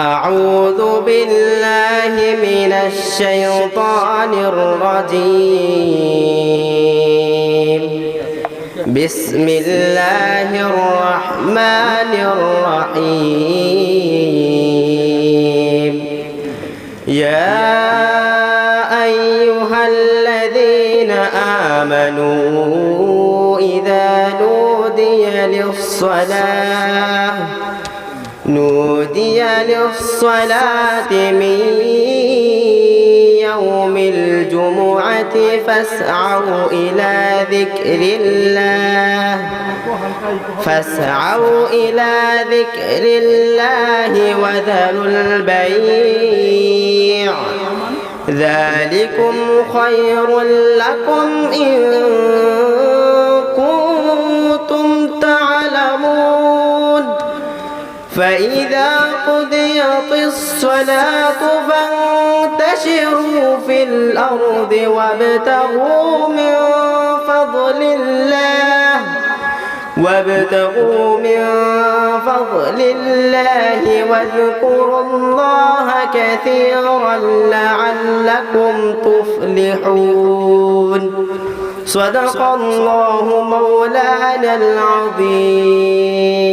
أعوذ بالله من الشيطان الرجيم. بسم الله الرحمن الرحيم. يا أيها الذين آمنوا إذا نودي للصلاة نودي للصلاة من يوم الجمعة فاسعوا إلى ذكر الله. فاسعوا إلى ذكر الله وذروا البيع. ذلكم خير لكم إن فإذا قضيت الصلاة فانتشروا في الأرض وابتغوا من فضل الله وابتغوا من فضل الله واذكروا الله كثيرا لعلكم تفلحون. صدق الله مولانا العظيم.